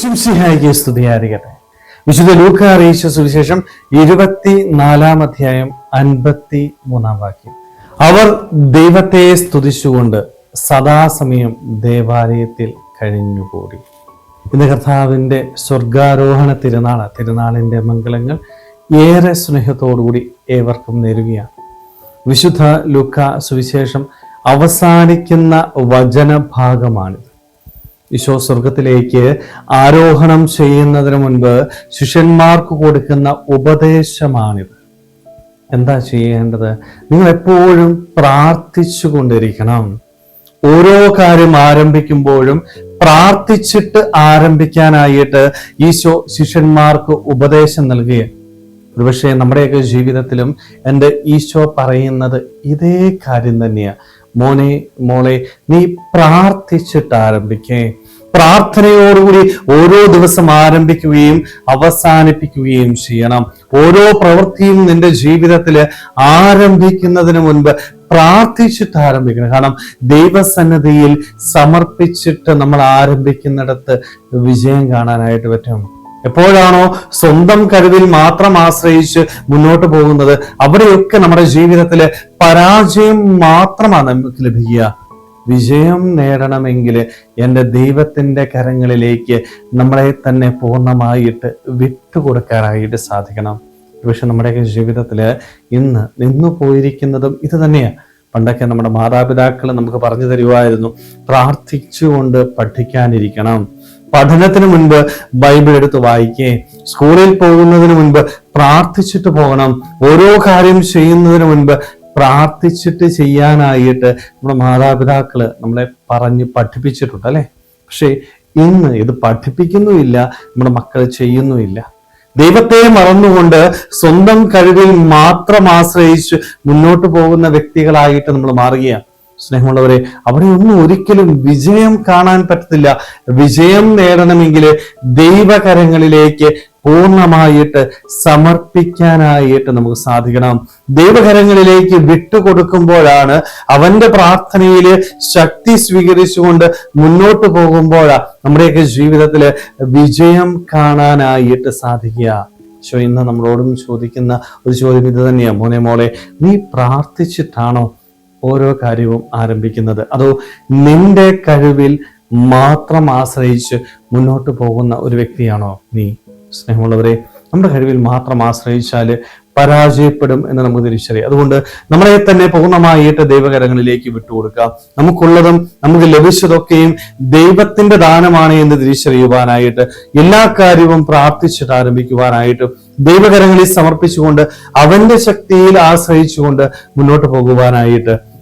ശംസിഹായിക്ക് സ്തുതിയായിരിക്കട്ടെ. വിശുദ്ധ ലൂക്ക അറിയിച്ച സുവിശേഷം ഇരുപത്തി നാലാം അധ്യായം അൻപത്തി മൂന്നാം വാക്യം. അവർ ദൈവത്തെ സ്തുതിച്ചുകൊണ്ട് സദാസമയം ദേവാലയത്തിൽ കഴിഞ്ഞുകൂടി. ഇന്ന് കർത്താവിന്റെ സ്വർഗാരോഹണ തിരുനാൾ തിരുനാളിന്റെ മംഗളങ്ങൾ ഏറെ സ്നേഹത്തോടുകൂടി ഏവർക്കും നേരുകയാണ്. വിശുദ്ധ ലുക്ക സുവിശേഷം അവസാനിക്കുന്ന വചനഭാഗമാണിത്. ഈശോ സ്വർഗത്തിലേക്ക് ആരോഹണം ചെയ്യുന്നതിന് മുൻപ് ശിഷ്യന്മാർക്ക് കൊടുക്കുന്ന ഉപദേശമാണിത്. എന്താ ചെയ്യേണ്ടത്? നിങ്ങൾ എപ്പോഴും പ്രാർത്ഥിച്ചു കൊണ്ടിരിക്കണം. ഓരോ കാര്യം ആരംഭിക്കുമ്പോഴും പ്രാർത്ഥിച്ചിട്ട് ആരംഭിക്കാനായിട്ട് ഈശോ ശിഷ്യന്മാർക്ക് ഉപദേശം നൽകുക ഒരുപക്ഷെ നമ്മുടെയൊക്കെ ജീവിതത്തിലും എന്റെ ഈശോ പറയുന്നത് ഇതേ കാര്യം തന്നെയാണ് മോനെ മോളെ നീ പ്രാർത്ഥിച്ചിട്ട് ആരംഭിക്കേ. പ്രാർത്ഥനയോടുകൂടി ഓരോ ദിവസം ആരംഭിക്കുകയും അവസാനിപ്പിക്കുകയും ചെയ്യണം. ഓരോ പ്രവൃത്തിയും നിന്റെ ജീവിതത്തിൽ ആരംഭിക്കുന്നതിന് മുൻപ് പ്രാർത്ഥിച്ചിട്ട് ആരംഭിക്കണം. കാരണം ദൈവസന്നദ്ധിയിൽ സമർപ്പിച്ചിട്ട് നമ്മൾ ആരംഭിക്കുന്നിടത്ത് വിജയം കാണാനായിട്ട് പറ്റും. എപ്പോഴാണോ സ്വന്തം കരുതിൽ മാത്രം ആശ്രയിച്ച് മുന്നോട്ട് പോകുന്നത് അവിടെയൊക്കെ നമ്മുടെ ജീവിതത്തിൽ പരാജയം മാത്രമാണ് നമുക്ക് ലഭിക്കുക. വിജയം നേടണമെങ്കിൽ എന്റെ ദൈവത്തിന്റെ കരങ്ങളിലേക്ക് നമ്മളെ തന്നെ പൂർണമായിട്ട് വിട്ടുകൊടുക്കാനായിട്ട് സാധിക്കണം. പക്ഷെ നമ്മുടെയൊക്കെ ജീവിതത്തിൽ ഇന്ന് നിന്നു പോയിരിക്കുന്നതും ഇത് തന്നെയാണ് പണ്ടൊക്കെ നമ്മുടെ മാതാപിതാക്കൾ നമുക്ക് പറഞ്ഞു തരുമായിരുന്നു പ്രാർത്ഥിച്ചുകൊണ്ട് പഠിക്കാനിരിക്കണം. പഠനത്തിന് മുൻപ് ബൈബിൾ എടുത്ത് വായിക്കേ. സ്കൂളിൽ പോകുന്നതിന് മുൻപ് പ്രാർത്ഥിച്ചിട്ട് പോകണം. ഓരോ കാര്യം ചെയ്യുന്നതിന് മുൻപ് പ്രാർത്ഥിച്ചിട്ട് ചെയ്യാനായിട്ട് നമ്മുടെ മാതാപിതാക്കൾ നമ്മളെ പറഞ്ഞ് പഠിപ്പിച്ചിട്ടുണ്ട് അല്ലേ? പക്ഷേ ഇന്ന് ഇത് പഠിപ്പിക്കുന്നുമില്ല നമ്മുടെ മക്കൾ ചെയ്യുന്നുമില്ല. ദൈവത്തെ മറന്നുകൊണ്ട് സ്വന്തം കഴിവിൽ മാത്രം ആശ്രയിച്ച് മുന്നോട്ട് പോകുന്ന വ്യക്തികളായിട്ട് നമ്മൾ മാറുകയാണ്. സ്നേഹമുള്ളവരെ അവിടെ ഒന്നും ഒരിക്കലും വിജയം കാണാൻ പറ്റത്തില്ല. വിജയം നേടണമെങ്കിൽ ദൈവകരങ്ങളിലേക്ക് പൂർണമായിട്ട് സമർപ്പിക്കാനായിട്ട് നമുക്ക് സാധിക്കണം. ദൈവകരങ്ങളിലേക്ക് വിട്ടുകൊടുക്കുമ്പോഴാണ് അവന്റെ പ്രാർത്ഥനയിൽ ശക്തി സ്വീകരിച്ചുകൊണ്ട് മുന്നോട്ട് പോകുമ്പോഴാണ് നമ്മുടെയൊക്കെ ജീവിതത്തിൽ വിജയം കാണാനായിട്ട് സാധിക്കുക. പക്ഷേ ഇന്ന് നമ്മളോടും ചോദിക്കുന്ന ഒരു ചോദ്യം ഇത് തന്നെയാണ് മോനെ മോളെ നീ പ്രാർത്ഥിച്ചിട്ടാണോ ഓരോ കാര്യവും ആരംഭിക്കുന്നത്. അതോ നിന്റെ കഴിവിൽ മാത്രം ആശ്രയിച്ച് മുന്നോട്ട് പോകുന്ന ഒരു വ്യക്തിയാണോ നീ? സ്നേഹമുള്ളവരെ നമ്മുടെ കഴിവിൽ മാത്രം ആശ്രയിച്ചാൽ പരാജയപ്പെടും എന്ന് നമുക്ക് തിരിച്ചറിയാം. അതുകൊണ്ട് നമ്മളെ തന്നെ പൂർണമായിട്ട് ദൈവകരങ്ങളിലേക്ക് വിട്ടുകൊടുക്കുക. നമുക്കുള്ളതും നമുക്ക് ലഭിച്ചതൊക്കെയും ദൈവത്തിന്റെ ദാനമാണ് എന്ന് തിരിച്ചറിയുവാനായിട്ട് എല്ലാ കാര്യവും പ്രാർത്ഥിച്ചിട്ട് ആരംഭിക്കുവാനായിട്ടും ദൈവകരങ്ങളിൽ സമർപ്പിച്ചുകൊണ്ട് അവന്റെ ശക്തിയിൽ ആശ്രയിച്ചുകൊണ്ട് മുന്നോട്ട് പോകുവാനായിട്ട്